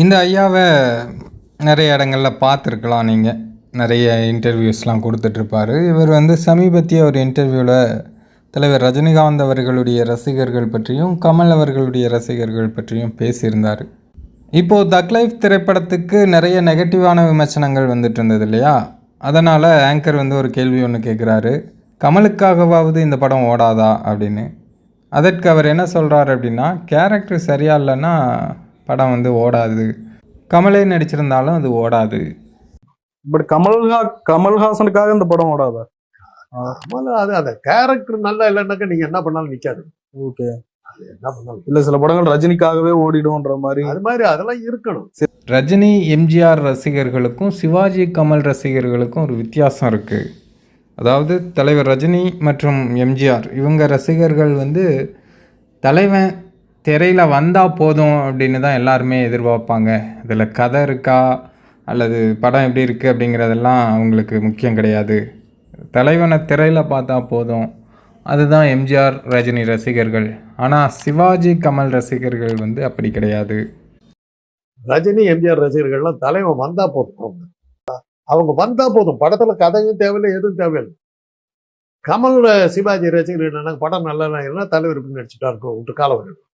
இந்த ஐயாவை நிறைய இடங்களில் பார்த்துருக்கலாம் நீங்கள் நிறைய இன்டர்வியூஸ்லாம் கொடுத்துட்ருப்பாரு இவர் வந்து சமீபத்திய ஒரு இன்டர்வியூவில் தலைவர் ரஜினிகாந்த் அவர்களுடைய ரசிகர்கள் பற்றியும் கமல் அவர்களுடைய ரசிகர்கள் பற்றியும் பேசியிருந்தார். இப்போது தக் லைஃப் திரைப்படத்துக்கு நிறைய நெகட்டிவான விமர்சனங்கள் வந்துட்டு இருந்தது இல்லையா? அதனால் ஆங்கர் வந்து ஒரு கேள்வி ஒன்று கேட்குறாரு கமலுக்காகவாவது இந்த படம் ஓடாதா அப்படின்னு. அதற்கு அவர் என்ன சொல்கிறார் அப்படின்னா கேரக்டர் சரியா இல்லைன்னா படம் வந்து ஓடாது. கமலே நடிச்சிருந்தாலும் அது ஓடாது. பட் கமல்ஹா கமல்ஹாசனுக்காக இந்த படம் ஓடாதா? முதல்ல அது அந்த கேரக்டர் நல்லா இல்லைன்னாக்கா நீங்க என்ன பண்ணாலும் நிக்காது. ஓகே அது என்ன பண்ணாலும் இல்ல சில படங்கள் ரஜினிக்காகவே ஓடிடும்ன்ற மாதிரி. அது மாதிரி அதெல்லாம் இருக்கணும். ரஜினி எம்ஜிஆர் ரசிகர்களுக்கும் சிவாஜி கமல் ரசிகர்களுக்கும் ஒரு வித்தியாசம் இருக்குது அதாவது தலைவர் ரஜினி மற்றும் எம்ஜிஆர் இவங்க ரசிகர்கள் வந்து தலைவன் திரையில் வந்தால் போதும் அப்படின்னு தான் எல்லாருமே எதிர்பார்ப்பாங்க. இதில் கதை இருக்கா? அல்லது படம் எப்படி இருக்குது அப்படிங்கிறதெல்லாம் அவங்களுக்கு முக்கியம் கிடையாது. தலைவனை திரையில் பார்த்தா போதும். அதுதான் எம்ஜிஆர் ரஜினி ரசிகர்கள். ஆனால் சிவாஜி கமல் ரசிகர்கள் வந்து அப்படி கிடையாது. ரஜினி எம்ஜிஆர் ரசிகர்கள்லாம் தலைவன் வந்தால் போதும் அவங்க. வந்தால் போதும். படத்தில் கதையும் தேவையில்லை எதுவும் தேவையில்லை. கமல் சிவாஜி ரசிகர்கள் என்னன்னா படம் நல்லா இல்லைன்னா தலைவர் இப்படி நடிச்சுட்டா இருக்கும் விட்டு காலம் வரணும்